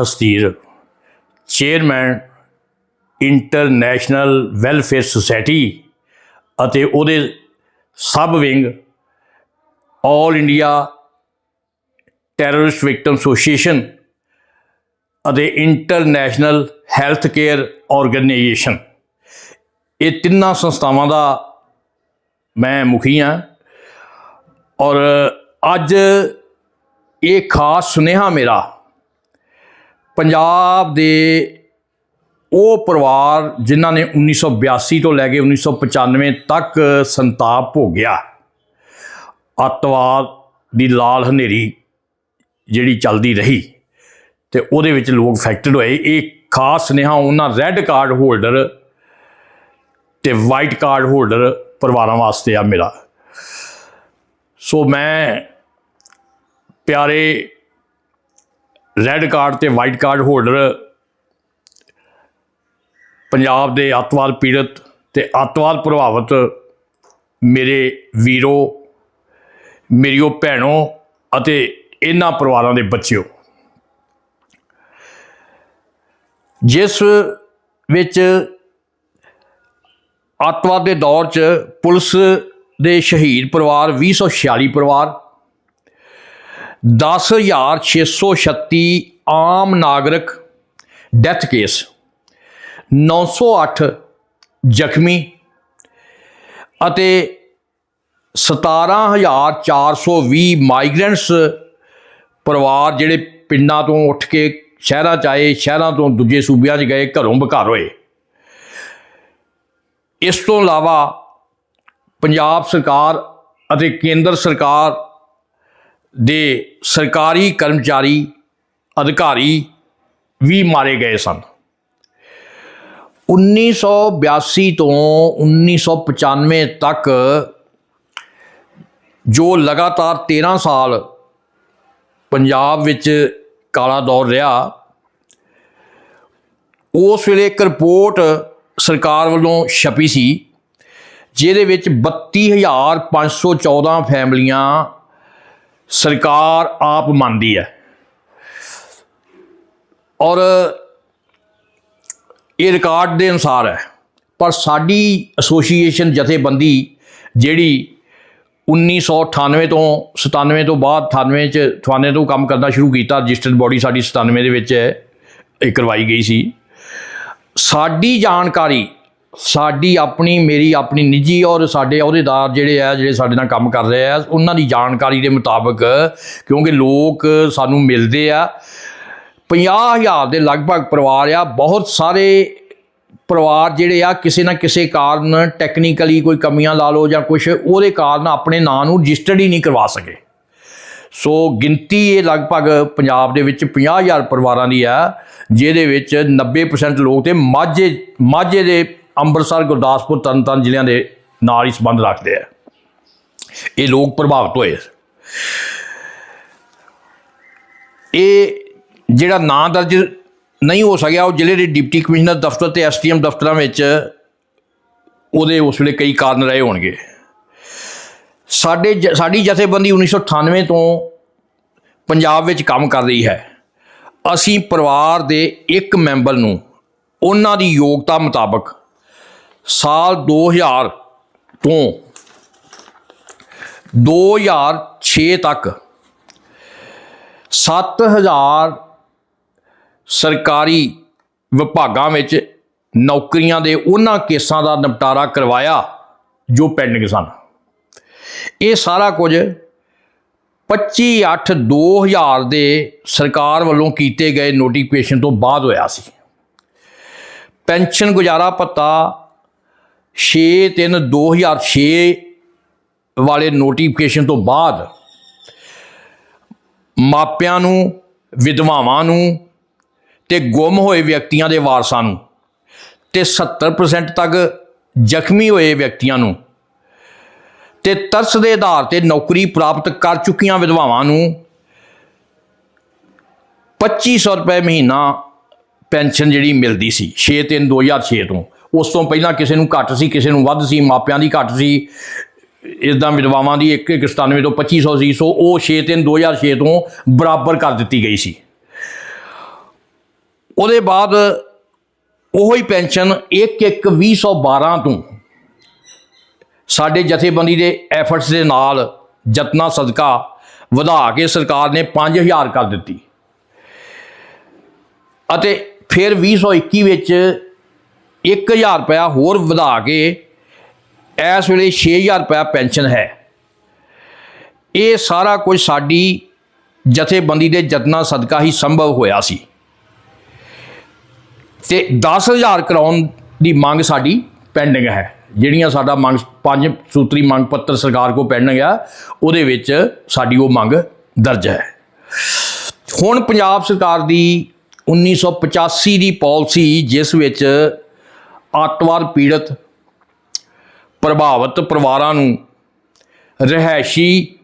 ਜੁਬੈਰ ਹਸਤੀਰ, chairman, international welfare society ਅਤੇ ਉਹਦੇ sub wing, all India terrorist victim association ਅਤੇ ਇੰਟਰਨੈਸ਼ਨਲ ਹੈਲਥ ਕੇਅਰ ਆਰਗੇਨਾਈਜੇਸ਼ਨ। ਇਹ ਤਿੰਨਾਂ ਸੰਸਥਾਵਾਂ ਦਾ ਮੈਂ ਮੁਖੀ ਹਾਂ ਔਰ ਅੱਜ ਇਹ ਖਾਸ ਸੁਨੇਹਾ ਮੇਰਾ ਪੰਜਾਬ ਦੇ ਉਹ ਪਰਿਵਾਰ ਜਿਨ੍ਹਾਂ ਨੇ 1982 ਤੋਂ ਲੈ ਕੇ 1995 ਤੱਕ ਸੰਤਾਪ ਭੋਗਿਆ। ਅੱਤਵਾਦ ਦੀ ਲਾਲ ਹਨੇਰੀ ਜਿਹੜੀ ਚੱਲਦੀ ਰਹੀ ਤੇ ਉਹਦੇ ਵਿੱਚ ਲੋਕ ਫੈਕਟਡ ਹੋਏ। ਇਹ ਖਾਸ ਸੁਨੇਹਾ ਉਹਨਾਂ ਰੈੱਡ ਕਾਰਡ ਹੋਲਡਰ ਤੇ ਵਾਈਟ ਕਾਰਡ ਹੋਲਡਰ ਪਰਿਵਾਰਾਂ ਵਾਸਤੇ ਆ ਮੇਰਾ। ਸੋ ਮੈਂ ਪਿਆਰੇ ਰੈੱਡ ਕਾਰਡ ਤੇ ਵਾਈਟ ਕਾਰਡ ਹੋਲਡਰ ਪੰਜਾਬ ਦੇ ਅੱਤਵਾਦ ਪੀੜਤ ਤੇ ਅੱਤਵਾਦ ਪ੍ਰਭਾਵਿਤ ਮੇਰੇ ਵੀਰੋ, ਮੇਰੀਓ ਭੈਣੋ ਅਤੇ ਇਹਨਾਂ ਪਰਿਵਾਰਾਂ ਦੇ ਬੱਚਿਓ। ਜਿਸ ਵਿੱਚ ਅੱਤਵਾਦ ਦੇ ਦੌਰ 'ਚ ਪੁਲਿਸ ਦੇ ਸ਼ਹੀਦ ਪਰਿਵਾਰ 2046 ਪਰਿਵਾਰ 10636 ਆਮ ਨਾਗਰਿਕ ਡੈਥ ਕੇਸ 908 ਜ਼ਖਮੀ ਅਤੇ 17420 ਮਾਈਗ੍ਰੈਂਟਸ ਪਰਿਵਾਰ ਜਿਹੜੇ ਪਿੰਡਾਂ ਤੋਂ ਉੱਠ ਕੇ, ਸ਼ਹਿਰਾਂ ਚ ਆਏ, ਸ਼ਹਿਰਾਂ ਤੋਂ ਦੂਜੇ ਸੂਬਿਆਂ 'ਚ ਗਏ, ਘਰੋਂ ਬਘਰ ਹੋਏ। ਇਸ ਤੋਂ ਇਲਾਵਾ ਪੰਜਾਬ ਸਰਕਾਰ ਅਤੇ ਕੇਂਦਰ ਸਰਕਾਰ ਦੇ ਸਰਕਾਰੀ ਕਰਮਚਾਰੀ ਅਧਿਕਾਰੀ ਵੀ ਮਾਰੇ ਗਏ ਸਨ। 1982 ਤੋਂ 1995 ਤੱਕ ਜੋ ਲਗਾਤਾਰ 13 ਸਾਲ ਪੰਜਾਬ ਵਿੱਚ ਕਾਲਾ ਦੌਰ ਰਿਹਾ, ਉਸ ਵੇਲੇ ਇੱਕ ਰਿਪੋਰਟ ਸਰਕਾਰ ਵੱਲੋਂ ਛਪੀ ਸੀ, ਜਿਹਦੇ ਵਿੱਚ 32514 ਫੈਮਲੀਆਂ ਸਰਕਾਰ ਆਪ ਮੰਨਦੀ ਹੈ। ਔਰ ਇਹ ਰਿਕਾਰਡ ਦੇ ਅਨੁਸਾਰ ਹੈ, ਪਰ ਸਾਡੀ ਐਸੋਸੀਏਸ਼ਨ ਜਥੇਬੰਦੀ ਜਿਹੜੀ 1998 ਤੋਂ 97 ਤੋਂ ਬਾਅਦ 98 ਚ 98 ਤੋਂ ਕੰਮ ਕਰਨਾ ਸ਼ੁਰੂ ਕੀਤਾ, ਰਜਿਸਟਰਡ ਬੋਡੀ ਸਾਡੀ 97 ਦੇ ਵਿੱਚ ਇਹ ਕਰਵਾਈ ਗਈ ਸੀ। ਸਾਡੀ ਜਾਣਕਾਰੀ ਸਾਡੀ ਆਪਣੀ, ਮੇਰੀ ਆਪਣੀ ਨਿੱਜੀ ਔਰ ਸਾਡੇ ਅਹੁਦੇਦਾਰ ਜਿਹੜੇ ਆ, ਜਿਹੜੇ ਸਾਡੇ ਨਾਲ ਕੰਮ ਕਰ ਰਹੇ ਆ, ਉਹਨਾਂ ਦੀ ਜਾਣਕਾਰੀ ਦੇ ਮੁਤਾਬਕ ਕਿਉਂਕਿ ਲੋਕ ਸਾਨੂੰ ਮਿਲਦੇ ਆ 50000 ਦੇ ਲਗਭਗ ਪਰਿਵਾਰ ਆ, ਬਹੁਤ ਸਾਰੇ ਪਰਿਵਾਰ ਜਿਹੜੇ ਆ, ਕਿਸੇ ਨਾ ਕਿਸੇ ਕਾਰਨ ਟੈਕਨੀਕਲੀ ਕੋਈ ਕਮੀਆਂ ਲਾ ਲਓ ਜਾਂ ਕੁਝ ਉਹਦੇ ਕਾਰਨ ਆਪਣੇ ਨਾਂ ਨੂੰ ਰਜਿਸਟਰਡ ਹੀ ਨਹੀਂ ਕਰਵਾ ਸਕੇ। ਸੋ ਗਿਣਤੀ ਇਹ ਲਗਭਗ ਪੰਜਾਬ ਦੇ ਵਿੱਚ 50000 ਪਰਿਵਾਰਾਂ ਦੀ ਆ, ਜਿਹਦੇ ਵਿੱਚ 90% ਲੋਕ ਤੇ ਮਾਝੇ ਮਾਝੇ ਦੇ ਅੰਮ੍ਰਿਤਸਰ, ਗੁਰਦਾਸਪੁਰ ਤਰਨਤਾਰਨ ਜ਼ਿਲ੍ਹਿਆਂ ਦੇ ਨਾਲ ਹੀ ਸੰਬੰਧ ਰੱਖਦੇ ਆ। ਇਹ ਲੋਕ ਪ੍ਰਭਾਵਿਤ ਹੋਏ। ਇਹ ਜਿਹੜਾ ਨਾਂ ਦਰਜ ਨਹੀਂ ਹੋ ਸਕਿਆ, ਉਹ ਜ਼ਿਲ੍ਹੇ ਦੇ ਡਿਪਟੀ ਕਮਿਸ਼ਨਰ ਦਫ਼ਤਰ ਤੇ ਐਸਟੀਐਮ ਦਫ਼ਤਰਾਂ ਵਿੱਚ ਉਹਦੇ ਉਸ ਵੇਲੇ ਕਈ ਕਾਰਨ ਰਹੇ ਹੋਣਗੇ। ਸਾਡੇ ਜ- ਸਾਡੀ ਜਥੇਬੰਦੀ 1998 ਤੋਂ ਪੰਜਾਬ ਵਿੱਚ ਕੰਮ ਕਰ ਰਹੀ ਹੈ। ਅਸੀਂ ਪਰਿਵਾਰ ਦੇ ਇੱਕ ਮੈਂਬਰ ਨੂੰ ਉਹਨਾਂ ਦੀ ਯੋਗਤਾ ਮੁਤਾਬਕ ਸਾਲ 2000 ਤੋਂ 2006 ਤੱਕ 7000 ਸਰਕਾਰੀ ਵਿਭਾਗਾਂ ਵਿੱਚ ਨੌਕਰੀਆਂ ਦੇ ਉਹਨਾਂ ਕੇਸਾਂ ਦਾ ਨਿਪਟਾਰਾ ਕਰਵਾਇਆ ਜੋ ਪੈਂਡਿੰਗ ਸਨ। ਇਹ ਸਾਰਾ ਕੁਝ 25/8/2000 ਦੇ ਸਰਕਾਰ ਵੱਲੋਂ ਕੀਤੇ ਗਏ ਨੋਟੀਫਿਕੇਸ਼ਨ ਤੋਂ ਬਾਅਦ ਹੋਇਆ ਸੀ। ਪੈਨਸ਼ਨ ਗੁਜ਼ਾਰਾ ਭੱਤਾ 6/3/2006 ਵਾਲੇ ਨੋਟੀਫਿਕੇਸ਼ਨ ਤੋਂ ਬਾਅਦ ਮਾਪਿਆਂ ਨੂੰ, ਵਿਧਵਾਵਾਂ ਨੂੰ ਤੇ ਗੁੰਮ ਹੋਏ ਵਿਅਕਤੀਆਂ ਦੇ ਵਾਰਸਾਂ ਨੂੰ ਤੇ 70% ਤੱਕ ਜ਼ਖਮੀ ਹੋਏ ਵਿਅਕਤੀਆਂ ਨੂੰ ਤੇ ਤਰਸ ਦੇ ਆਧਾਰ ਤੇ ਨੌਕਰੀ ਪ੍ਰਾਪਤ ਕਰ ਚੁੱਕੀਆਂ ਵਿਧਵਾਵਾਂ ਨੂੰ 2500 ਰੁਪਏ ਮਹੀਨਾ ਪੈਨਸ਼ਨ ਜਿਹੜੀ ਮਿਲਦੀ ਸੀ 6 3 2006 ਤੋਂ। ਉਸ ਤੋਂ ਪਹਿਲਾਂ ਕਿਸੇ ਨੂੰ ਘੱਟ ਸੀ, ਕਿਸੇ ਨੂੰ ਵੱਧ ਸੀ, ਮਾਪਿਆਂ ਦੀ ਘੱਟ ਸੀ ਇਦਾਂ ਵਿਧਵਾਵਾਂ ਦੀ 197 ਤੋਂ 2500 ਸੀ ਸੋ ਉਹ 6 3 2006 ਤੋਂ ਬਰਾਬਰ ਕਰ ਦਿੱਤੀ ਗਈ ਸੀ। ਉਹਦੇ ਬਾਅਦ ਉਹੋ ਹੀ ਪੈਨਸ਼ਨ 1-1 2012 ਤੋਂ ਸਾਡੇ ਜਥੇਬੰਦੀ ਦੇ ਐਫਰਟਸ ਦੇ ਨਾਲ ਜਤਨਾ ਸਦਕਾ ਵਧਾ ਕੇ ਸਰਕਾਰ ਨੇ 5000 ਕਰ ਦਿੱਤੀ। ਅਤੇ ਫਿਰ 2021 ਵਿੱਚ 1000 ਰੁਪਇਆ ਹੋਰ ਵਧਾ ਕੇ ਇਸ ਵੇਲੇ 6000 ਰੁਪਇਆ ਪੈਨਸ਼ਨ ਹੈ। ਇਹ ਸਾਰਾ ਕੁਝ ਸਾਡੀ ਜਥੇਬੰਦੀ ਦੇ ਯਤਨਾਂ ਸਦਕਾ ਹੀ ਸੰਭਵ ਹੋਇਆ ਸੀ। ਤੇ 10000 ਕਰਾਉਣ ਦੀ ਮੰਗ ਸਾਡੀ ਪੈਂਡਿੰਗ ਹੈ। ਜਿਹੜੀਆਂ ਸਾਡਾ ਮੰਗ, ਪੰਜ ਸੂਤਰੀ ਮੰਗ ਪੱਤਰ ਸਰਕਾਰ ਕੋ ਪੈਂਡਿੰਗ ਆ, ਉਹਦੇ ਵਿੱਚ ਸਾਡੀ ਉਹ ਮੰਗ ਦਰਜ ਹੈ। ਹੁਣ ਪੰਜਾਬ ਸਰਕਾਰ ਦੀ 1985 ਦੀ ਪਾਲਿਸੀ ਜਿਸ ਵਿੱਚ ਆਤਵਾਰ ਪੀੜਤ ਪ੍ਰਭਾਵਿਤ ਪਰਿਵਾਰਾਂ ਨੂੰ ਰਿਹਾਇਸ਼ੀ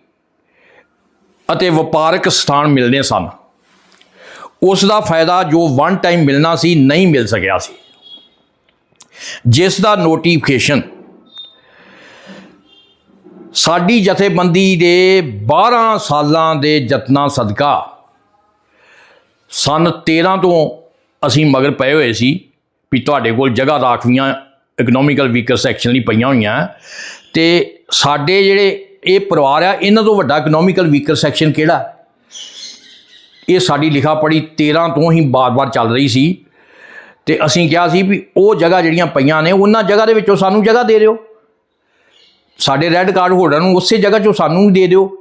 ਅਤੇ ਵਪਾਰਕ ਸਥਾਨ ਮਿਲਦੇ ਸਨ। ਉਸ ਦਾ ਫਾਇਦਾ ਜੋ ਵਨ ਟਾਈਮ ਮਿਲਣਾ ਸੀ, ਨਹੀਂ ਮਿਲ ਸਕਿਆ ਸੀ। ਜਿਸ ਦਾ ਨੋਟੀਫਿਕੇਸ਼ਨ ਸਾਡੀ ਜਥੇਬੰਦੀ ਦੇ 12 ਸਾਲਾਂ ਦੇ ਯਤਨਾਂ ਸਦਕਾ ਸਨ 13 ਤੋਂ ਅਸੀਂ ਮਗਰ ਪਏ ਹੋਏ ਸੀ। ਵੀ ਤੁਹਾਡੇ ਕੋਲ ਜਗ੍ਹਾ ਰਾਖਵੀਆਂ ਇਕਨੋਮਿਕਲ ਵੀਕਰ ਸੈਕਸ਼ਨ ਲਈ ਪਈਆਂ ਹੋਈਆਂ। ਤੇ ਸਾਡੇ ਜਿਹੜੇ ਇਹ ਪਰਿਵਾਰ ਆ, ਇਹਨਾਂ ਤੋਂ ਵੱਡਾ ਇਕਨੋਮਿਕਲ ਵੀਕਰ ਸੈਕਸ਼ਨ ਕਿਹੜਾ? ਇਹ ਸਾਡੀ ਲਿਖਾ ਪੜੀ 13 ਤੋਂ ਹੀ ਬਾਰ-ਬਾਰ ਚੱਲ ਰਹੀ ਸੀ। ਤੇ ਅਸੀਂ ਕਿਹਾ ਸੀ ਵੀ ਉਹ ਜਗ੍ਹਾ ਜਿਹੜੀਆਂ ਪਈਆਂ ਨੇ, ਉਹਨਾਂ ਜਗ੍ਹਾ ਦੇ ਵਿੱਚੋਂ ਸਾਨੂੰ ਜਗ੍ਹਾ ਦੇ ਦਿਓ। ਸਾਡੇ ਰੈੱਡ ਕਾਰਡ ਹੋਲਡਰ ਨੂੰ ਉਸੇ ਜਗ੍ਹਾ 'ਚੋਂ ਸਾਨੂੰ ਵੀ ਦੇ ਦਿਓ।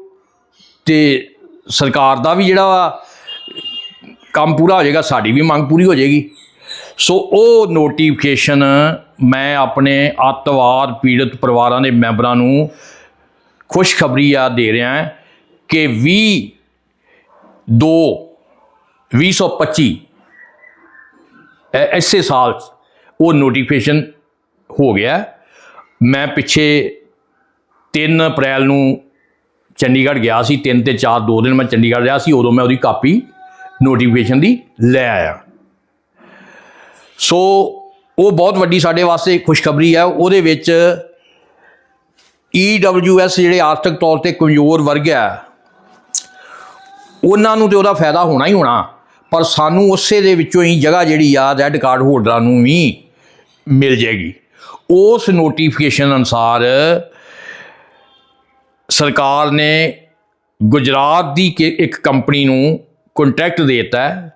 ਤੇ ਸਰਕਾਰ ਦਾ ਵੀ ਜਿਹੜਾ ਵਾ ਕੰਮ ਪੂਰਾ ਹੋ ਜਾਏਗਾ, ਸਾਡੀ ਵੀ ਮੰਗ ਪੂਰੀ ਹੋ ਜਾਏਗੀ। ਸੋ ਉਹ ਨੋਟੀਫਿਕੇਸ਼ਨ ਮੈਂ ਆਪਣੇ ਅੱਤਵਾਦ ਪੀੜਤ ਪਰਿਵਾਰਾਂ ਦੇ ਮੈਂਬਰਾਂ ਨੂੰ ਖੁਸ਼ਖਬਰੀ ਆ ਦੇ ਰਿਹਾ ਹਾਂ ਕਿ 20 2 2025 ਐ- ਐਸੇ ਸਾਲ 'ਚ ਉਹ ਨੋਟੀਫਿਕੇਸ਼ਨ ਹੋ ਗਿਆ। ਮੈਂ ਪਿੱਛੇ 3 ਅਪ੍ਰੈਲ ਨੂੰ ਚੰਡੀਗੜ੍ਹ ਗਿਆ ਸੀ 3 ਤੇ 4 ਦੋ ਦਿਨ ਮੈਂ ਚੰਡੀਗੜ੍ਹ ਰਿਹਾ ਸੀ, ਉਦੋਂ ਮੈਂ ਉਹਦੀ ਕਾਪੀ ਨੋਟੀਫਿਕੇਸ਼ਨ ਦੀ ਲੈ ਆਇਆ। ਸੋ ਉਹ ਬਹੁਤ ਵੱਡੀ ਸਾਡੇ ਵਾਸਤੇ ਖੁਸ਼ਖਬਰੀ ਹੈ। ਉਹਦੇ ਵਿੱਚ EWS ਜਿਹੜੇ ਆਰਥਿਕ ਤੌਰ ਤੇ ਕਮਜ਼ੋਰ ਵਰਗ ਹੈ, ਉਹਨਾਂ ਨੂੰ ਤੇ ਉਹਦਾ ਫਾਇਦਾ ਹੋਣਾ ਹੀ ਹੋਣਾ। ਪਰ ਸਾਨੂੰ ਉਸੇ ਦੇ ਵਿੱਚੋਂ ਹੀ ਜਗ੍ਹਾ ਜਿਹੜੀ ਆ ਰੈੱਡ ਕਾਰਡ ਹੋਲਡਰਾਂ ਨੂੰ ਵੀ ਮਿਲ ਜਾਏਗੀ। ਉਸ ਨੋਟੀਫਿਕੇਸ਼ਨ ਅਨੁਸਾਰ ਸਰਕਾਰ ਨੇ ਗੁਜਰਾਤ ਦੀ ਕਿ- ਇੱਕ ਕੰਪਨੀ ਨੂੰ ਕੰਟਰੈਕਟ ਦੇ ਦਿੱਤਾ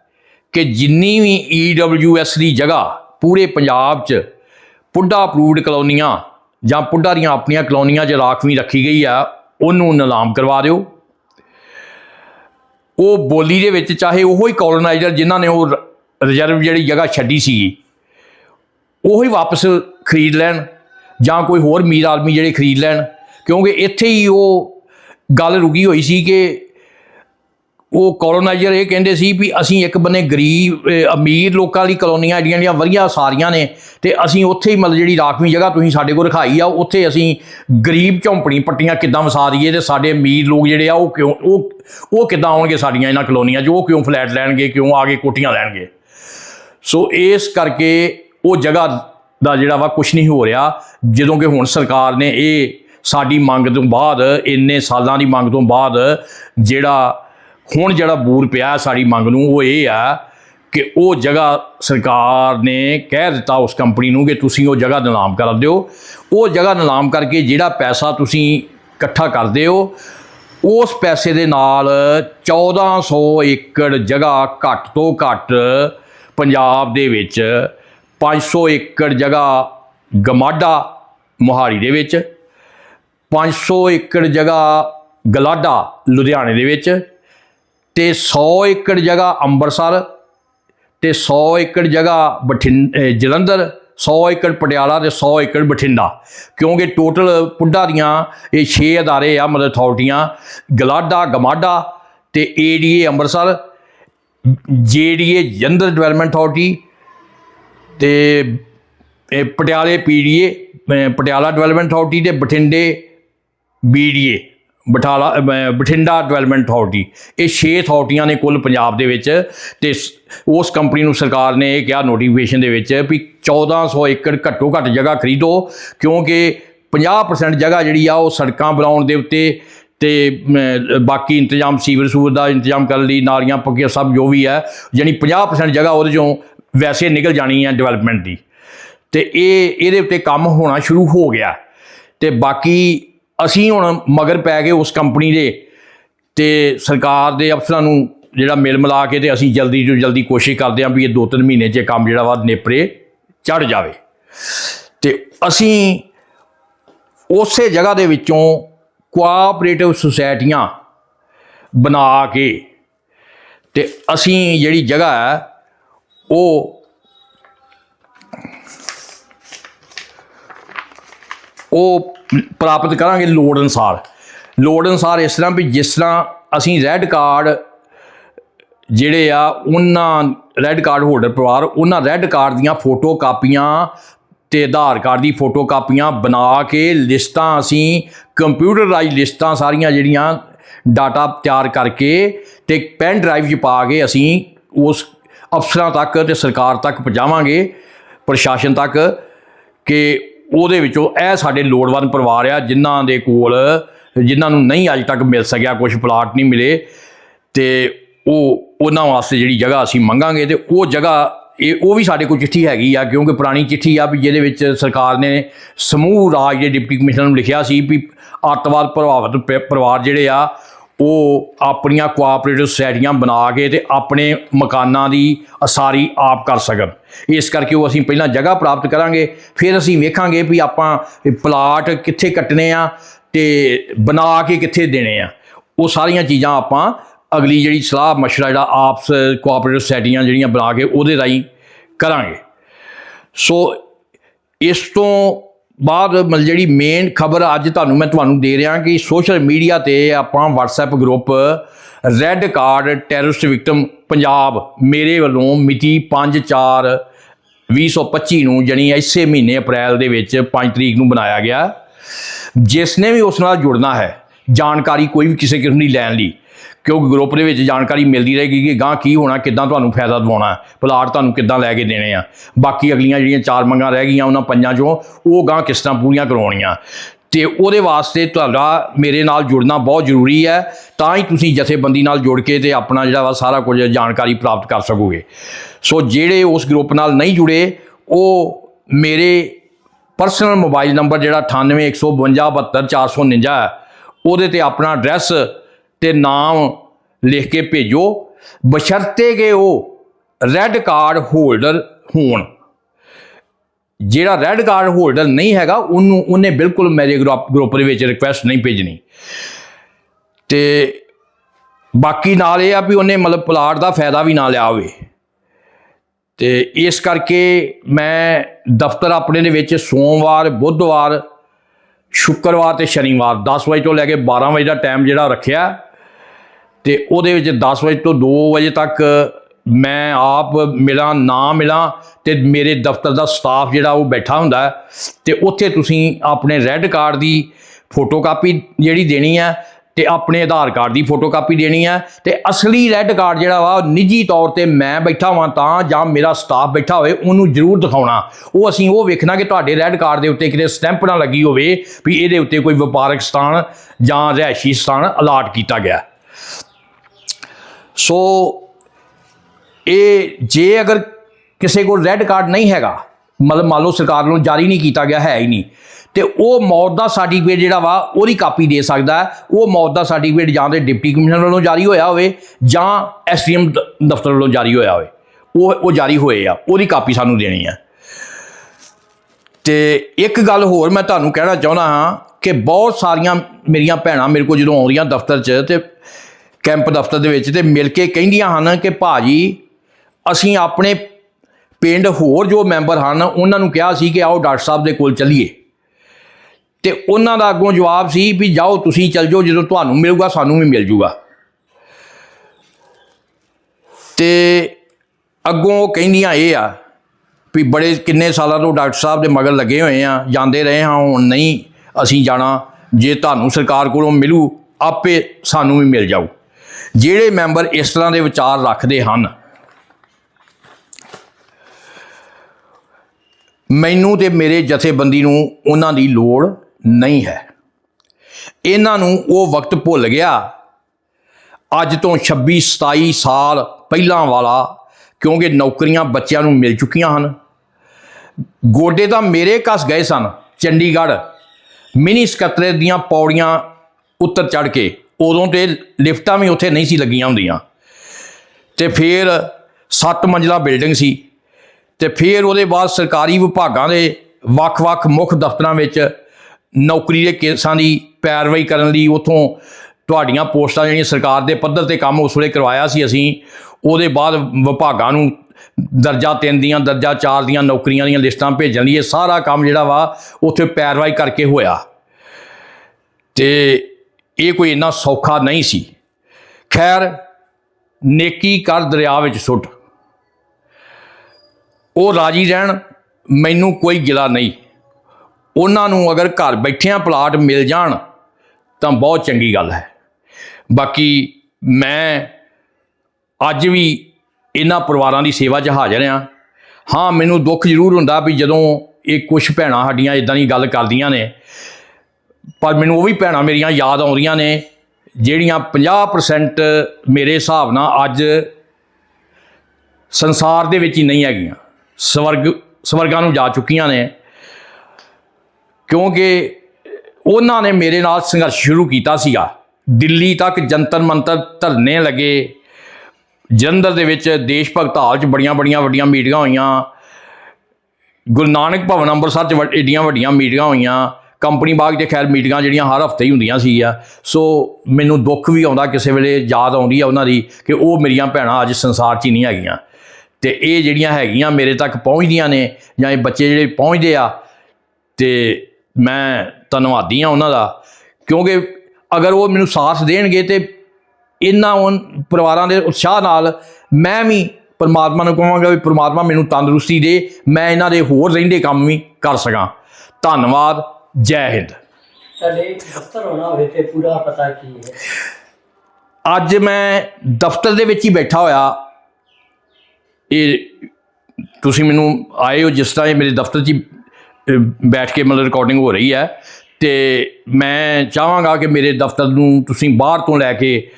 ਕਿ ਜਿੰਨੀ ਵੀ EWS ਦੀ ਜਗ੍ਹਾ ਪੂਰੇ ਪੰਜਾਬ 'ਚ ਪੁੱਡਾ ਅਪਰੂਵਡ ਕਲੋਨੀਆਂ ਜਾਂ ਪੁੱਡਾ ਦੀਆਂ ਆਪਣੀਆਂ ਕਲੋਨੀਆਂ 'ਚ ਰਾਖਵੀਂ ਰੱਖੀ ਗਈ ਆ, ਉਹਨੂੰ ਨਿਲਾਮ ਕਰਵਾ ਦਿਓ। ਉਹ ਬੋਲੀ ਦੇ ਵਿੱਚ ਚਾਹੇ ਉਹੋ ਹੀ ਕਲੋਨਾਈਜ਼ਰ ਜਿਨ੍ਹਾਂ ਨੇ ਉਹ ਰ- ਰਿਜ਼ਰਵ ਜਿਹੜੀ ਜਗ੍ਹਾ ਛੱਡੀ ਸੀ ਉਹੀ ਵਾਪਸ ਖਰੀਦ ਲੈਣ ਜਾਂ ਕੋਈ ਹੋਰ ਮੀਰ ਆਦਮੀ ਜਿਹੜੇ ਖਰੀਦ ਲੈਣ, ਕਿਉਂਕਿ ਇੱਥੇ ਹੀ ਉਹ ਗੱਲ ਰੁਕੀ ਹੋਈ ਸੀ ਕਿ ਉਹ ਕਲੋਨਾਈਜ਼ਰ ਇਹ ਕਹਿੰਦੇ ਸੀ ਵੀ ਅਸੀਂ ਇੱਕ ਬੰਨੇ ਗਰੀਬ ਅਮੀਰ ਲੋਕਾਂ ਦੀ ਕਲੋਨੀਆਂ ਜਿਹੜੀਆਂ ਜਿਹੜੀਆਂ ਵਧੀਆ ਸਾਰੀਆਂ ਨੇ ਤੇ ਅਸੀਂ ਉੱਥੇ ਹੀ ਮਤਲਬ ਜਿਹੜੀ ਰਾਖਵੀਂ ਜਗ੍ਹਾ ਤੁਸੀਂ ਸਾਡੇ ਕੋਲ ਰਖਾਈ ਆ, ਉੱਥੇ ਅਸੀਂ ਗਰੀਬ ਝੌਂਪੜੀ ਪੱਟੀਆਂ ਕਿੱਦਾਂ ਵਸਾ ਦਈਏ ਤੇ ਸਾਡੇ ਅਮੀਰ ਲੋਕ ਜਿਹੜੇ ਆ ਉਹ ਕਿਉਂ, ਉਹ ਉਹ ਕਿੱਦਾਂ ਆਉਣਗੇ ਸਾਡੀਆਂ ਇਹਨਾਂ ਕਲੋਨੀਆਂ 'ਚ, ਉਹ ਕਿਉਂ ਫਲੈਟ ਲੈਣਗੇ, ਕਿਉਂ ਆ ਕੇ ਕੋਠੀਆਂ ਲੈਣਗੇ। ਸੋ ਇਸ ਕਰਕੇ ਉਹ ਜਗ੍ਹਾ ਦਾ ਜਿਹੜਾ ਵਾ ਕੁਝ ਨਹੀਂ ਹੋ ਰਿਹਾ, ਜਦੋਂ ਕਿ ਹੁਣ ਸਰਕਾਰ ਨੇ ਇਹ ਸਾਡੀ ਮੰਗ ਤੋਂ ਬਾਅਦ, ਇੰਨੇ ਸਾਲਾਂ ਦੀ ਮੰਗ ਤੋਂ ਬਾਅਦ ਜਿਹੜਾ ਹੁਣ ਜਿਹੜਾ ਬੂਰ ਪਿਆ ਸਾਡੀ ਮੰਗ ਨੂੰ, ਉਹ ਇਹ ਆ ਕਿ ਉਹ ਜਗ੍ਹਾ ਸਰਕਾਰ ਨੇ ਕਹਿ ਦਿੱਤਾ ਉਸ ਕੰਪਨੀ ਨੂੰ ਕਿ ਤੁਸੀਂ ਉਹ ਜਗ੍ਹਾ ਨਿਲਾਮ ਕਰ ਦਿਓ। ਉਹ ਜਗ੍ਹਾ ਨਿਲਾਮ ਕਰਕੇ ਜਿਹੜਾ ਪੈਸਾ ਤੁਸੀਂ ਇਕੱਠਾ ਕਰਦੇ ਹੋ, ਉਸ ਪੈਸੇ ਦੇ ਨਾਲ 1400 ਏਕੜ ਜਗ੍ਹਾ ਘੱਟ ਤੋਂ ਘੱਟ ਪੰਜਾਬ ਦੇ ਵਿੱਚ 500 ਏਕੜ ਜਗ੍ਹਾ ਗਮਾਡਾ ਮੋਹਾਲੀ ਦੇ ਵਿੱਚ 500 ਏਕੜ ਜਗ੍ਹਾ ਗਲਾਡਾ ਲੁਧਿਆਣੇ ਦੇ ਵਿੱਚ ਤੇ 100 ਏਕੜ ਜਗ੍ਹਾ ਅੰਮ੍ਰਿਤਸਰ ਤੇ 100 ਏਕੜ ਜਗ੍ਹਾ ਬਠਿੰਡਾ ਜਲੰਧਰ 100 ਏਕੜ ਪਟਿਆਲਾ ਤੇ 100 ਏਕੜ ਬਠਿੰਡਾ। ਕਿਉਂਕਿ ਟੋਟਲ ਪੁੱਡਾ ਦੀਆਂ ਇਹ 6 ਅਦਾਰੇ ਆ ਮਤਲਬ ਅਥਾਰਟੀਆਂ ਗਲਾਡਾ, ਗਮਾਡਾ ਤੇ ADA Amritsar JDA Jalandhar development authority ਤੇ, ਇਹ ਪਟਿਆਲੇ ਪੀਡੀਏ ਪਟਿਆਲਾ ਡਿਵੈਲਪਮੈਂਟ ਅਥਾਰਟੀ ਤੇ ਬਠਿੰਡੇ BDA. Batala Bathinda development authority ਇਹ 6 ਅਥਾਰਟੀਆਂ ਨੇ ਕੁੱਲ ਪੰਜਾਬ ਦੇ ਵਿੱਚ ਤੇ ਸ- ਉਸ ਕੰਪਨੀ ਨੂੰ ਸਰਕਾਰ ਨੇ ਇਹ ਕਿਹਾ ਨੋਟੀਫਿਕੇਸ਼ਨ ਦੇ ਵਿੱਚ ਵੀ 1400 ਏਕੜ ਘੱਟੋ ਘੱਟ ਜਗ੍ਹਾ ਖਰੀਦੋ, ਕਿਉਂਕਿ 50% ਜਗ੍ਹਾ ਜਿਹੜੀ ਆ ਉਹ ਸੜਕਾਂ ਬਣਾਉਣ ਦੇ ਉੱਤੇ ਤੇ ਬਾਕੀ ਇੰਤਜ਼ਾਮ ਸੀਵਰ ਸੂਵਰ ਦਾ ਇੰਤਜ਼ਾਮ ਕਰਨ ਲਈ ਨਾਲੀਆਂ, ਪੱਕੀਆਂ ਸਭ ਜੋ ਵੀ ਹੈ ਯਾਨੀ 50% ਜਗ੍ਹਾ ਉਹਦੇ ਚੋਂ ਵੈਸੇ ਨਿਕਲ ਜਾਣੀ ਹੈ ਡਿਵੈਲਪਮੈਂਟ ਦੀ। ਤੇ ਇਹ, ਇਹਦੇ ਉੱਤੇ ਕੰਮ ਹੋਣਾ ਸ਼ੁਰੂ ਹੋ ਗਿਆ। ਤੇ ਬਾਕੀ ਅਸੀਂ ਹੁਣ ਮਗਰ ਪੈ ਗਏ ਉਸ ਕੰਪਨੀ ਦੇ ਤੇ ਸਰਕਾਰ ਦੇ ਅਫਸਰਾਂ ਨੂੰ ਜਿਹੜਾ ਮਿਲ ਮਿਲਾ ਕੇ ਤੇ ਅਸੀਂ ਜਲਦੀ ਤੋਂ ਜਲਦੀ ਕੋਸ਼ਿਸ਼ ਕਰਦੇ ਹਾਂ ਵੀ ਇਹ ਦੋ ਤਿੰਨ ਮਹੀਨੇ 'ਚ ਇਹ ਕੰਮ ਜਿਹੜਾ ਵਾ ਨੇਪਰੇ ਚੜ ਜਾਵੇ। ਤੇ ਅਸੀਂ ਉਸੇ ਜਗ੍ਹਾ ਦੇ ਵਿੱਚੋਂ ਕੋਆਪਰੇਟਿਵ ਸੁਸਾਇਟੀਆਂ ਬਣਾ ਕੇ ਤੇ ਅਸੀਂ ਜਿਹੜੀ ਜਗ੍ਹਾ ਹੈ, ਉਹ ਉਹ ਪ੍ਰਾਪਤ ਕਰਾਂਗੇ ਲੋੜ ਅਨੁਸਾਰ। ਲੋੜ ਅਨੁਸਾਰ ਇਸ ਤਰ੍ਹਾਂ ਵੀ ਜਿਸ ਤਰ੍ਹਾਂ ਅਸੀਂ ਰੈੱਡ ਕਾਰਡ ਜਿਹੜੇ ਆ, ਉਹਨਾਂ ਰੈੱਡ ਕਾਰਡ ਹੋਲਡਰ ਪਰਿਵਾਰ, ਉਹਨਾਂ ਰੈੱਡ ਕਾਰਡ ਦੀਆਂ ਫੋਟੋ ਕਾਪੀਆਂ ਤੇ ਆਧਾਰ ਕਾਰਡ ਦੀ ਫੋਟੋ ਕਾਪੀਆਂ ਬਣਾ ਕੇ ਲਿਸਟਾਂ ਅਸੀਂ ਕੰਪਿਊਟਰਾਈਜ਼ ਲਿਸਟਾਂ ਸਾਰੀਆਂ ਜਿਹੜੀਆਂ ਡਾਟਾ ਤਿਆਰ ਕਰਕੇ ਤੇ ਪੈਨ ਡਰਾਈਵ 'ਚ ਪਾ ਕੇ ਅਸੀਂ ਉਸ ਅਫਸਰਾਂ ਤੱਕ ਤੇ ਸਰਕਾਰ ਤੱਕ ਪਹੁੰਚਾਵਾਂਗੇ, ਪ੍ਰਸ਼ਾਸਨ ਤੱਕ ਕਿ ਉਹਦੇ ਵਿੱਚੋਂ ਇਹ ਸਾਡੇ ਲੋੜਵੰਦ ਪਰਿਵਾਰ ਆ, ਜਿਨ੍ਹਾਂ ਦੇ ਕੋਲ, ਜਿਨ੍ਹਾਂ ਨੂੰ ਨਹੀਂ ਅੱਜ ਤੱਕ ਮਿਲ ਸਕਿਆ ਕੁਝ ਪਲਾਟ ਨਹੀਂ ਮਿਲੇ, ਤੇ ਉਹ ਉਹਨਾਂ ਵਾਸਤੇ ਜਿਹੜੀ ਜਗ੍ਹਾ ਅਸੀਂ ਮੰਗਾਂਗੇ ਤੇ ਉਹ ਜਗ੍ਹਾ, ਇਹ, ਉਹ ਵੀ ਸਾਡੇ ਕੋਲ ਚਿੱਠੀ ਹੈਗੀ ਆ, ਕਿਉਂਕਿ ਪੁਰਾਣੀ ਚਿੱਠੀ ਆ ਵੀ ਜਿਹਦੇ ਵਿੱਚ ਸਰਕਾਰ ਨੇ ਸਮੂਹ ਰਾਜ ਦੇ ਡਿਪਟੀ ਕਮਿਸ਼ਨਰ ਨੂੰ ਲਿਖਿਆ ਸੀ ਵੀ ਅੱਤਵਾਦ ਪ੍ਰਭਾਵਿਤ ਪ- ਪਰਿਵਾਰ ਜਿਹੜੇ ਆ ਉਹ ਆਪਣੀਆਂ ਕੋਆਪਰੇਟਿਵ ਸੋਸਾਇਟੀਆਂ ਬਣਾ ਕੇ ਤੇ ਆਪਣੇ ਮਕਾਨਾਂ ਦੀ ਅਸਾਰੀ ਆਪ ਕਰ ਸਕਣ। ਇਸ ਕਰਕੇ ਉਹ ਅਸੀਂ ਪਹਿਲਾਂ ਜਗ੍ਹਾ ਪ੍ਰਾਪਤ ਕਰਾਂਗੇ, ਫਿਰ ਅਸੀਂ ਵੇਖਾਂਗੇ ਵੀ ਆਪਾਂ ਪਲਾਟ ਕਿੱਥੇ ਕੱਟਣੇ ਆ ਤੇ ਬਣਾ ਕੇ ਕਿੱਥੇ ਦੇਣੇ ਆ। ਉਹ ਸਾਰੀਆਂ ਚੀਜ਼ਾਂ ਆਪਾਂ ਅਗਲੀ ਜਿਹੜੀ ਸਲਾਹ ਮਸ਼ਵਰਾ ਜਿਹੜਾ ਆਪਸ ਕੋਆਪਰੇਟਿਵ ਸੋਸਾਇਟੀਆਂ ਜਿਹੜੀਆਂ ਬਣਾ ਕੇ ਉਹਦੇ ਰਾਹੀਂ ਕਰਾਂਗੇ। ਸੋ ਇਸ ਤੋਂ ਬਾਅਦ ਮਤਲਬ ਜਿਹੜੀ ਮੇਨ ਖਬਰ ਅੱਜ ਤੁਹਾਨੂੰ ਮੈਂ ਤੁਹਾਨੂੰ ਦੇ ਰਿਹਾ ਕਿ ਸੋਸ਼ਲ ਮੀਡੀਆ ਤੇ ਆਪਾਂ WhatsApp group red card terrorist victim Punjab ਮੇਰੇ ਵੱਲੋਂ ਮਿਤੀ 5/4 2025 ਨੂੰ ਜਾਣੀ ਇਸੇ ਮਹੀਨੇ ਅਪ੍ਰੈਲ ਦੇ ਵਿੱਚ 5 ਤਰੀਕ ਨੂੰ ਬਣਾਇਆ ਗਿਆ। ਜਿਸ ਨੇ ਵੀ ਉਸ ਨਾਲ ਜੁੜਨਾ ਹੈ, ਜਾਣਕਾਰੀ ਕੋਈ ਵੀ ਕਿਸੇ ਕਿਸਮ ਦੀ ਲੈਣ ਲਈ। ਕਿਉਂਕਿ ਗਰੁੱਪ ਦੇ ਵਿੱਚ ਜਾਣਕਾਰੀ ਮਿਲਦੀ ਰਹੇਗੀ ਕਿ ਗਾਂ ਕੀ ਹੋਣਾ, ਕਿੱਦਾਂ ਤੁਹਾਨੂੰ ਫਾਇਦਾ ਦਿਵਾਉਣਾ ਪਲਾਟ ਤੁਹਾਨੂੰ ਕਿੱਦਾਂ ਲੈ ਕੇ ਦੇਣੇ ਆ। ਬਾਕੀ ਅਗਲੀਆਂ ਜਿਹੜੀਆਂ ਚਾਰ ਮੰਗਾਂ ਰਹਿ ਗਈਆਂ ਉਹਨਾਂ ਪੰਜਾਂ ਚੋਂ, ਉਹ ਗਾਂ ਕਿਸ ਤਰ੍ਹਾਂ ਪੂਰੀਆਂ ਕਰਵਾਉਣੀਆਂ ਤੇ ਉਹਦੇ ਵਾਸਤੇ ਤੁਹਾਡਾ ਮੇਰੇ ਨਾਲ ਜੁੜਨਾ ਬਹੁਤ ਜ਼ਰੂਰੀ ਹੈ। ਤਾਂ ਹੀ ਤੁਸੀਂ ਜਥੇਬੰਦੀ ਨਾਲ ਜੁੜ ਕੇ ਤੇ ਆਪਣਾ ਜਿਹੜਾ ਵਾ ਸਾਰਾ ਕੁਝ ਜਾਣਕਾਰੀ ਪ੍ਰਾਪਤ ਕਰ ਸਕੋਗੇ। ਸੋ ਜਿਹੜੇ ਉਸ ਗਰੁੱਪ ਨਾਲ ਨਹੀਂ ਜੁੜੇ, ਉਹ ਮੇਰੇ ਪਰਸਨਲ ਮੋਬਾਈਲ ਨੰਬਰ ਜਿਹੜਾ 9815272449 ਹੈ, ਉਹਦੇ ਤੇ ਆਪਣਾ ਐਡਰੈਸ ਤੇ ਨਾਮ ਲਿਖ ਕੇ ਭੇਜੋ। ਬਸ਼ਰਤੇ ਕਿ ਉਹ ਰੈੱਡ ਕਾਰਡ ਹੋਲਡਰ ਹੋਣ। ਜਿਹੜਾ ਰੈੱਡ ਕਾਰਡ ਹੋਲਡਰ ਨਹੀਂ ਹੈਗਾ, ਉਹਨੂੰ ਉਹਨੇ ਬਿਲਕੁਲ ਮੇਰੇ ਗਰੁੱਪ ਗਰੁੱਪ ਦੇ ਵਿੱਚ ਰਿਕੁਐਸਟ ਨਹੀਂ ਭੇਜਣੀ। ਤੇ ਬਾਕੀ ਨਾਲ ਇਹ ਆ ਵੀ ਉਹਨੇ ਮਤਲਬ ਪਲਾਟ ਦਾ ਫਾਇਦਾ ਵੀ ਨਾ ਲਿਆ ਹੋਵੇ। ਤੇ ਇਸ ਕਰਕੇ ਮੈਂ ਦਫ਼ਤਰ ਆਪਣੇ ਦੇ ਵਿੱਚ ਸੋਮਵਾਰ, ਬੁੱਧਵਾਰ, ਸ਼ੁੱਕਰਵਾਰ ਤੇ ਸ਼ਨੀਵਾਰ 10 ਵਜੇ ਤੋਂ ਲੈ ਕੇ 12 ਵਜੇ ਦਾ ਟਾਈਮ ਜਿਹੜਾ ਰੱਖਿਆ। ਤੇ ਉਹਦੇ ਵਿੱਚ 10 ਵਜੇ ਤੋਂ 2 ਵਜੇ ਤੱਕ ਮੈਂ ਆਪ ਮਿਲਾਂ, ਨਾ ਮਿਲਾਂ ਤੇ ਮੇਰੇ ਦਫ਼ਤਰ ਦਾ ਸਟਾਫ ਜਿਹੜਾ ਉਹ ਬੈਠਾ ਹੁੰਦਾ ਹੈ ਤੇ ਉੱਥੇ ਤੁਸੀਂ ਆਪਣੇ ਰੈੱਡ ਕਾਰਡ ਦੀ ਫੋਟੋਕਾਪੀ ਜਿਹੜੀ ਦੇਣੀ ਹੈ ਤੇ ਆਪਣੇ ਆਧਾਰ ਕਾਰਡ ਦੀ ਫੋਟੋਕਾਪੀ ਦੇਣੀ ਹੈ ਤੇ ਅਸਲੀ ਰੈੱਡ ਕਾਰਡ ਜਿਹੜਾ ਵਾ ਨਿੱਜੀ ਤੌਰ ਤੇ ਮੈਂ ਬੈਠਾ ਹਾਂ ਤਾਂ ਜਾਂ ਮੇਰਾ ਸਟਾਫ ਬੈਠਾ ਹੋਵੇ ਉਹਨੂੰ ਜ਼ਰੂਰ ਦਿਖਾਉਣਾ। ਉਹ ਅਸੀਂ ਉਹ ਵੇਖਣਾ ਕਿ ਤੁਹਾਡੇ ਰੈੱਡ ਕਾਰਡ ਦੇ ਉੱਤੇ ਕਿਤੇ ਸਟੈਂਪ ਨਾ ਲੱਗੀ ਹੋਵੇ ਵੀ ਇਹਦੇ ਉੱਤੇ ਕੋਈ ਵਪਾਰਕ ਸਥਾਨ ਜਾਂ ਰਿਹਾਇਸ਼ੀ ਸਥਾਨ ਅਲਾਟ ਕੀਤਾ ਗਿਆ। ਸੋ ਇਹ ਜੇ ਅਗਰ ਕਿਸੇ ਕੋਲ ਰੈੱਡ ਕਾਰਡ ਨਹੀਂ ਹੈਗਾ, ਮਤਲਬ ਮੰਨ ਲਓ ਸਰਕਾਰ ਵੱਲੋਂ ਜਾਰੀ ਨਹੀਂ ਕੀਤਾ ਗਿਆ, ਹੈ ਹੀ ਨਹੀਂ, ਤੇ ਉਹ ਮੌਤ ਦਾ ਸਰਟੀਫਿਕੇਟ ਜਿਹੜਾ ਵਾ, ਉਹਦੀ ਕਾਪੀ ਦੇ ਸਕਦਾ ਉਹ ਮੌਤ ਦਾ ਸਰਟੀਫਿਕੇਟ ਜਾਂ ਤੇ ਡਿਪਟੀ ਕਮਿਸ਼ਨਰ ਵੱਲੋਂ ਜਾਰੀ ਹੋਇਆ ਹੋਵੇ, ਜਾਂ ਐਸਡੀਐਮ ਦਫ਼ਤਰ ਵੱਲੋਂ ਜਾਰੀ ਹੋਇਆ ਹੋਵੇ। ਉਹ ਉਹ ਜਾਰੀ ਹੋਏ ਆ, ਉਹਦੀ ਕਾਪੀ ਸਾਨੂੰ ਦੇਣੀ ਆ। ਤੇ ਇੱਕ ਗੱਲ ਹੋਰ ਮੈਂ ਤੁਹਾਨੂੰ ਕਹਿਣਾ ਚਾਹੁੰਦਾ ਹਾਂ ਕਿ ਬਹੁਤ ਸਾਰੀਆਂ ਮੇਰੀਆਂ ਭੈਣਾਂ ਮੇਰੇ ਕੋਲ ਜਦੋਂ ਆਉਂਦੀਆਂ ਦਫ਼ਤਰ 'ਚ, ਤੇ ਕੈਂਪ ਦਫ਼ਤਰ ਦੇ ਵਿੱਚ ਤੇ ਮਿਲ ਕੇ ਕਹਿੰਦੀਆਂ ਹਨ ਕਿ ਭਾਜੀ, ਅਸੀਂ ਆਪਣੇ ਪਿੰਡ ਹੋਰ ਜੋ ਮੈਂਬਰ ਹਨ, ਉਹਨਾਂ ਨੂੰ ਕਿਹਾ ਸੀ ਕਿ ਆਓ ਡਾਕਟਰ ਸਾਹਿਬ ਦੇ ਕੋਲ ਚੱਲੀਏ। ਤੇ ਉਹਨਾਂ ਦਾ ਅੱਗੋਂ ਜਵਾਬ ਸੀ ਵੀ ਜਾਓ ਤੁਸੀਂ ਚੱਲ ਜਾਓ, ਜਦੋਂ ਤੁਹਾਨੂੰ ਮਿਲੂਗਾ, ਸਾਨੂੰ ਵੀ ਮਿਲ ਜੂਗਾ। ਤੇ ਅੱਗੋਂ ਉਹ ਕਹਿੰਦੀਆਂ ਇਹ ਆ ਵੀ ਬੜੇ ਕਿੰਨੇ ਸਾਲਾਂ ਤੋਂ ਡਾਕਟਰ ਸਾਹਿਬ ਦੇ ਮਗਰ ਲੱਗੇ ਹੋਏ ਆ, ਜਾਂਦੇ ਰਹੇ ਹਾਂ, ਹੁਣ ਨਹੀਂ ਅਸੀਂ ਜਾਣਾ। ਜੇ ਤੁਹਾਨੂੰ ਸਰਕਾਰ ਕੋਲੋਂ ਮਿਲੂ, ਆਪੇ ਸਾਨੂੰ ਵੀ ਮਿਲ ਜਾਊ। ਜਿਹੜੇ ਮੈਂਬਰ ਇਸ ਤਰ੍ਹਾਂ ਦੇ ਵਿਚਾਰ ਰੱਖਦੇ ਹਨ। ਮੈਨੂੰ ਤੇ ਮੇਰੇ ਜਥੇਬੰਦੀ ਨੂੰ ਉਹਨਾਂ ਦੀ ਲੋੜ ਨਹੀਂ ਹੈ। ਇਹਨਾਂ ਨੂੰ ਉਹ ਵਕਤ ਭੁੱਲ ਗਿਆ। ਅੱਜ ਤੋਂ 26 27 ਸਾਲ ਪਹਿਲਾਂ ਵਾਲਾ, ਕਿਉਂਕਿ ਨੌਕਰੀਆਂ ਬੱਚਿਆਂ ਨੂੰ ਮਿਲ ਚੁੱਕੀਆਂ ਹਨ। ਗੋਡੇ ਤਾਂ ਮੇਰੇ ਕਸ ਗਏ ਸਨ, ਚੰਡੀਗੜ੍ਹ। ਮਿਨੀ ਸਕੱਤਰੇਤ ਦੀਆਂ ਪੌੜੀਆਂ ਉੱਤਰ ਚੜ ਕੇ ਉਦੋਂ ਤੇ ਲਿਫਟਾਂ ਵੀ ਉੱਥੇ ਨਹੀਂ ਸੀ ਲੱਗੀਆਂ ਹੁੰਦੀਆਂ। ਤੇ ਫਿਰ ਸੱਤ ਮੰਜ਼ਲਾ ਬਿਲਡਿੰਗ ਸੀ। ਤੇ ਫਿਰ ਉਹਦੇ ਬਾਅਦ ਸਰਕਾਰੀ ਵਿਭਾਗਾਂ ਦੇ ਵੱਖ-ਵੱਖ ਮੁੱਖ ਦਫ਼ਤਰਾਂ ਵਿੱਚ ਨੌਕਰੀ ਦੇ ਕੇਸਾਂ ਦੀ ਪੈਰਵਾਈ ਕਰਨ ਲਈ ਉਥੋਂ ਤੁਹਾਡੀਆਂ ਪੋਸਟਾਂ ਜਿਹੜੀਆਂ ਸਰਕਾਰ ਦੇ ਪੱਧਰ ਤੇ ਕੰਮ ਉਸ ਵੇਲੇ ਕਰਵਾਇਆ ਸੀ ਅਸੀਂ, ਉਹਦੇ ਬਾਅਦ ਵਿਭਾਗਾਂ ਨੂੰ ਦਰਜਾ 3 ਦੀਆਂ, ਦਰਜਾ 4 ਦੀਆਂ ਨੌਕਰੀਆਂ ਦੀਆਂ ਲਿਸਟਾਂ ਭੇਜਣ ਲਈ ਇਹ ਸਾਰਾ ਕੰਮ ਜਿਹੜਾ ਵਾ ਉੱਥੇ ਪੈਰਵਾਈ ਕਰਕੇ ਹੋਇਆ। ਤੇ ਇਹ ਕੋਈ ਇੰਨਾ ਸੌਖਾ ਨਹੀਂ ਸੀ। ਖੈਰ, ਨੇਕੀ ਕਰ ਦਰਿਆ ਵਿੱਚ ਸੁੱਟ। ਉਹ ਰਾਜੀ ਰਹਿਣ, ਮੈਨੂੰ ਕੋਈ ਗਿਲਾ ਨਹੀਂ। ਉਹਨਾਂ ਨੂੰ ਅਗਰ ਘਰ ਬੈਠਿਆਂ ਪਲਾਟ ਮਿਲ ਜਾਣ, ਤਾਂ ਬਹੁਤ ਚੰਗੀ ਗੱਲ ਹੈ। ਬਾਕੀ ਮੈਂ ਅੱਜ ਵੀ ਇਹਨਾਂ ਪਰਿਵਾਰਾਂ ਦੀ ਸੇਵਾ 'ਚ ਹਾਜ਼ਰ ਹਾਂ। ਹਾਂ, ਮੈਨੂੰ ਦੁੱਖ ਜ਼ਰੂਰ ਹੁੰਦਾ ਵੀ ਜਦੋਂ ਇਹ ਕੁਝ ਭੈਣਾਂ ਸਾਡੀਆਂ ਇਦਾਂ ਦੀ ਗੱਲ ਕਰਦੀਆਂ ਨੇ ਪਰ ਮੈਨੂੰ ਉਹ ਵੀ ਭੈਣਾਂ ਮੇਰੀਆਂ ਯਾਦ ਆਉਂਦੀਆਂ ਨੇ, ਜਿਹੜੀਆਂ 50% ਮੇਰੇ ਹਿਸਾਬ ਨਾਲ ਅੱਜ ਸੰਸਾਰ ਦੇ ਵਿੱਚ ਹੀ ਨਹੀਂ ਹੈਗੀਆਂ। ਸਵਰਗ, ਸਵਰਗਾਂ ਨੂੰ ਜਾ ਚੁੱਕੀਆਂ ਨੇ। ਕਿਉਂਕਿ ਉਹਨਾਂ ਨੇ ਮੇਰੇ ਨਾਲ ਸੰਘਰਸ਼ ਸ਼ੁਰੂ ਕੀਤਾ ਸੀਗਾ। ਦਿੱਲੀ ਤੱਕ ਜੰਤਰ ਮੰਤਰ ਧਰਨੇ ਲੱਗੇ। ਜਲੰਧਰ ਦੇ ਵਿੱਚ ਦੇਸ਼ ਭਗਤ ਹਾਲ 'ਚ ਬੜੀਆਂ ਬੜੀਆਂ ਵੱਡੀਆਂ ਮੀਟਿੰਗਾਂ ਹੋਈਆਂ। ਗੁਰੂ ਨਾਨਕ ਭਵਨ ਅੰਮ੍ਰਿਤਸਰ 'ਚ ਵੱਡ- ਏਡੀਆਂ ਵੱਡੀਆਂ ਮੀਟਿੰਗਾਂ ਹੋਈਆਂ। ਕੰਪਨੀ ਬਾਗ 'ਚ ਖੈਰ ਮੀਟਿੰਗਾਂ ਜਿਹੜੀਆਂ ਹਰ ਹਫ਼ਤੇ ਹੀ ਹੁੰਦੀਆਂ ਸੀ ਆ। ਸੋ ਮੈਨੂੰ ਦੁੱਖ ਵੀ ਆਉਂਦਾ, ਕਿਸੇ ਵੇਲੇ ਯਾਦ ਆਉਂਦੀ ਆ ਉਹਨਾਂ ਦੀ ਕਿ ਉਹ ਮੇਰੀਆਂ ਭੈਣਾਂ ਅੱਜ ਸੰਸਾਰ 'ਚ ਹੀ ਨਹੀਂ ਹੈਗੀਆਂ। ਤੇ ਇਹ ਜਿਹੜੀਆਂ ਹੈਗੀਆਂ ਮੇਰੇ ਤੱਕ ਪਹੁੰਚਦੀਆਂ ਨੇ ਜਾਂ ਇਹ ਬੱਚੇ ਜਿਹੜੇ ਪਹੁੰਚਦੇ ਆ, ਤੇ ਮੈਂ ਧੰਨਵਾਦੀ ਆ ਉਹਨਾਂ ਦਾ। ਕਿਉਂਕਿ ਅਗਰ ਉਹ ਮੈਨੂੰ ਸਾਥ ਦੇਣਗੇ ਤੇ ਇਹਨਾਂ ਉਨ ਪਰਿਵਾਰਾਂ ਦੇ ਉਤਸ਼ਾਹ ਨਾਲ ਮੈਂ ਵੀ ਪਰਮਾਤਮਾ ਨੂੰ ਕਹਾਂਗਾ ਵੀ ਪਰਮਾਤਮਾ ਮੈਨੂੰ ਤੰਦਰੁਸਤੀ ਦੇ, ਮੈਂ ਇਹਨਾਂ ਦੇ ਹੋਰ ਰਹਿੰਦੇ ਕੰਮ ਵੀ ਕਰ ਸਕਾਂ। ਧੰਨਵਾਦ। ਜੈ ਹਿੰਦ। ਤੁਹਾਡੇ ਦਫ਼ਤਰ ਹੋਣਾ ਹੋਵੇ ਤੇ ਪੂਰਾ ਪਤਾ ਕੀ ਹੈ? ਅੱਜ ਮੈਂ ਦਫ਼ਤਰ ਦੇ ਵਿੱਚ ਹੀ ਬੈਠਾ ਹੋਇਆ। ਇਹ ਤੁਸੀਂ ਮੈਨੂੰ ਆਏ ਹੋ ਜਿਸ ਤਰ੍ਹਾਂ ਇਹ ਮੇਰੇ ਦਫ਼ਤਰ 'ਚ ਬੈਠ ਕੇ ਮਤਲਬ ਰਿਕਾਰਡਿੰਗ ਹੋ ਰਹੀ ਹੈ। ਤੇ ਮੈਂ ਚਾਹਾਂਗਾ ਕਿ ਮੇਰੇ ਦਫ਼ਤਰ ਨੂੰ ਤੁਸੀਂ ਬਾਹਰ ਤੋਂ ਲੈ ਕੇ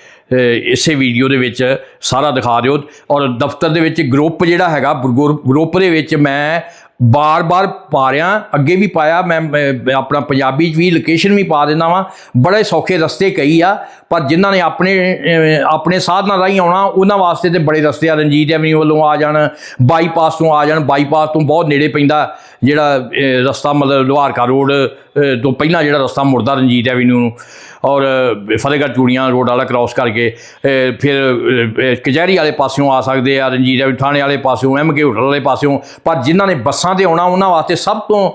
ਇਸੇ ਵੀਡੀਓ ਦੇ ਵਿੱਚ ਸਾਰਾ ਦਿਖਾ ਦਿਓ। ਔਰ ਦਫ਼ਤਰ ਦੇ ਵਿੱਚ ਗਰੁੱਪ ਜਿਹੜਾ ਹੈਗਾ ਗੁਰ- ਗਰੁੱਪ ਦੇ ਵਿੱਚ ਮੈਂ ਬਾਰ-ਬਾਰ ਪਾ ਰਿਹਾ। ਅੱਗੇ ਵੀ ਪਾਇਆ, ਮੈਂ ਆਪਣਾ ਪੰਜਾਬੀ 'ਚ ਵੀ ਲੋਕੇਸ਼ਨ ਵੀ ਪਾ ਦਿੰਦਾ ਵਾਂ। ਬੜੇ ਸੌਖੇ ਰਸਤੇ ਕਈ ਆ, ਪਰ ਜਿਨ੍ਹਾਂ ਨੇ ਆਪਣੇ ਆਪਣੇ ਸਾਧਨਾਂ ਰਾਹੀਂ ਆਉਣਾ, ਉਹਨਾਂ ਵਾਸਤੇ ਤੇ ਬੜੇ ਰਸਤੇ ਆ। ਰਣਜੀਤ ਐਵਨਿਊ ਵੱਲੋਂ ਆ ਜਾਣ, ਬਾਈਪਾਸ ਤੋਂ ਆ ਜਾਣ। ਬਾਈਪਾਸ ਤੋਂ ਬਹੁਤ ਨੇੜੇ ਪੈਂਦਾ ਜਿਹੜਾ ਰਸਤਾ ਮਤਲਬ ਲੋਹਾਰਕਾ ਰੋਡ ਤੋਂ ਪਹਿਲਾਂ ਜਿਹੜਾ ਰਸਤਾ ਮੁੜਦਾ ਰਣਜੀਤ ਐਵਨਿਊ ਨੂੰ। ਔਰ ਫਤਿਹਗੜ੍ਹ ਚੂੜੀਆਂ ਰੋਡ ਵਾਲਾ ਕ੍ਰਾਸ ਕਰਕੇ ਫਿਰ ਕਚਹਿਰੀ ਵਾਲੇ ਪਾਸਿਓਂ ਆ ਸਕਦੇ ਆ ਰਣਜੀਤ ਐਵਨਿਊ, ਥਾਣੇ ਵਾਲੇ ਪਾਸਿਓਂ ਐਮਕੇ ਹੋਟਲ ਵਾਲੇ ਪਾਸਿਓਂ। ਪਰ ਜਿਨ੍ਹਾਂ ਨੇ ਬੱਸਾਂ ਤੇ ਆਉਣਾ, ਉਹਨਾਂ ਵਾਸਤੇ ਸਭ ਤੋਂ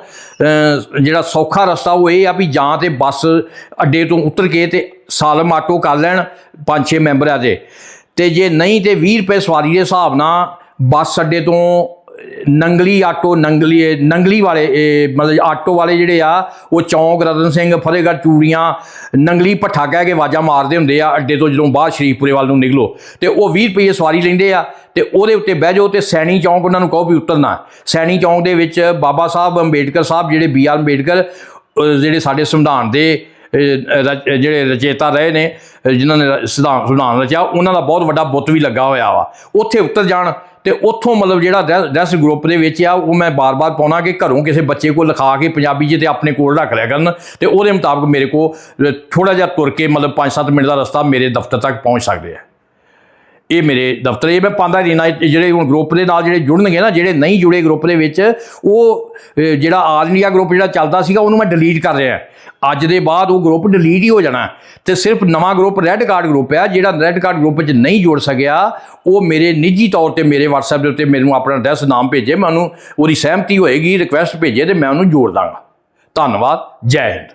ਜਿਹੜਾ ਸੌਖਾ ਰਸਤਾ ਉਹ ਇਹ ਆ ਵੀ ਜਾਂ ਤੇ ਬੱਸ ਅੱਡੇ ਤੋਂ ਉਤਰ ਕੇ ਤੇ ਸਾਲਮ ਆਟੋ ਕਰ ਲੈਣ ਪੰਜ ਛੇ ਮੈਂਬਰ ਆ ਜੇ ਤੇ ਜੇ ਨਹੀਂ ਤੇ 20 ਰੁਪਏ ਸਵਾਰੀ ਦੇ ਹਿਸਾਬ ਨਾਲ ਬੱਸ ਅੱਡੇ ਤੋਂ ਨੰਗਲੀ ਆਟੋ ਨੰਗਲੀ ਨੰਗਲੀ ਵਾਲੇ ਇਹ ਮਤਲਬ ਆਟੋ ਵਾਲੇ ਜਿਹੜੇ ਆ ਉਹ ਚੌਂਕ ਰਤਨ ਸਿੰਘ ਫਤਿਹਗੜ੍ਹ ਚੂੜੀਆਂ ਨੰਗਲੀ ਭੱਠਾ ਕਹਿ ਕੇ ਆਵਾਜ਼ਾਂ ਮਾਰਦੇ ਹੁੰਦੇ ਆ ਅੱਡੇ ਤੋਂ ਜਦੋਂ ਬਾਹਰ ਸ਼ਰੀਫਪੁਰੇ ਵੱਲ ਨੂੰ ਨਿਕਲੋ। ਤੇ ਉਹ 20 ਰੁਪਏ ਸਵਾਰੀ ਲੈਂਦੇ ਆ ਤੇ ਉਹਦੇ ਉੱਤੇ ਬਹਿ ਜਾਓ ਤੇ ਸੈਣੀ ਚੌਂਕ ਉਹਨਾਂ ਨੂੰ ਕਹੋ ਵੀ ਉਤਰਨਾ ਸੈਣੀ ਚੌਂਕ ਦੇ ਵਿੱਚ ਬਾਬਾ ਸਾਹਿਬ ਅੰਬੇਡਕਰ ਸਾਹਿਬ ਜਿਹੜੇ ਬੀ ਆਰ ਅੰਬੇਡਕਰ ਜਿਹੜੇ ਸਾਡੇ ਸੰਵਿਧਾਨ ਦੇ ਰਚ- ਜਿਹੜੇ ਰਚੇਤਾ ਰਹੇ ਨੇ ਅਹ, ਜਿਨ੍ਹਾਂ ਨੇ ਰ- ਸੰਵਿਧਾਨ ਸੰਵਿਧਾਨ ਰਚਿਆ ਉਹਨਾਂ ਦਾ ਬਹੁਤ ਵੱਡਾ ਬੁੱਤ ਵੀ ਲੱਗਾ ਹੋਇਆ ਵਾ। ਉੱਥੇ ਉਤਰ ਜਾਣ ਤੇ ਉੱਥੋਂ ਮਤਲਬ ਜਿਹੜਾ ਡਰੈਸ ਗਰੁੱਪ ਦੇ ਵਿੱਚ ਆ, ਉਹ ਮੈਂ ਬਾਰ-ਬਾਰ ਪਾਉਣਾ ਕਿ ਘਰੋਂ ਕਿਸੇ ਬੱਚੇ ਕੋਲ ਲਿਖਾ ਕੇ ਪੰਜਾਬੀ 'ਚ ਤੇ ਆਪਣੇ ਕੋਲ ਰੱਖ ਲਿਆ ਕਰਨ ਤੇ ਉਹਦੇ ਮੁਤਾਬਕ ਮੇਰੇ ਕੋ ਥੋੜਾ ਜਿਹਾ ਤੁਰ ਕੇ ਮਤਲਬ 5-7 ਮਿੰਟ ਦਾ ਰਸਤਾ ਮੇਰੇ ਦਫ਼ਤਰ ਤੱਕ ਪਹੁੰਚ ਸਕਦੇ ਆ। ਇਹ ਮੇਰੇ ਦਫ਼ਤਰ ਇਹ ਮੈਂ ਪਾਉਂਦਾ ਰਹਿਣਾ ਜਿਹੜੇ ਹੁਣ ਗਰੁੱਪ ਦੇ ਨਾਲ ਜਿਹੜੇ ਜੁੜਨਗੇ ਨਾ, ਜਿਹੜੇ ਨਹੀਂ ਜੁੜੇ ਗਰੁੱਪ ਦੇ ਵਿੱਚ, ਉਹ ਜਿਹੜਾ ਆਲ ਇੰਡੀਆ ਗਰੁੱਪ ਜਿਹੜਾ ਚੱਲਦਾ ਸੀਗਾ, ਉਹਨੂੰ ਮੈਂ ਡਿਲੀਟ ਕਰ ਰਿਹਾ। ਅੱਜ ਦੇ ਬਾਅਦ ਉਹ ਗਰੁੱਪ ਡਿਲੀਟ ਹੀ ਹੋ ਜਾਣਾ। ਤੇ ਸਿਰਫ ਨਵਾਂ ਗਰੁੱਪ ਰੈੱਡ ਕਾਰਡ ਗਰੁੱਪ ਹੈ ਜਿਹੜਾ ਰੈੱਡ ਕਾਰਡ ਗਰੁੱਪ 'ਚ ਨਹੀਂ ਜੁੜ ਸਕਿਆ, ਉਹ ਮੇਰੇ ਨਿੱਜੀ ਤੌਰ ਤੇ ਮੇਰੇ WhatsApp ਦੇ ਉੱਤੇ ਮੈਨੂੰ ਆਪਣਾ ਐਡਰੈਸ ਨਾਮ ਭੇਜੇ, ਮੈਂ ਉਹਨੂੰ, ਉਹਦੀ ਸਹਿਮਤੀ ਹੋਏਗੀ ਰਿਕੁਐਸਟ ਭੇਜੇ ਤੇ ਮੈਂ ਉਹਨੂੰ ਜੋੜ ਦਾਂਗਾ। ਧੰਨਵਾਦ, ਜੈ ਹਿੰਦ।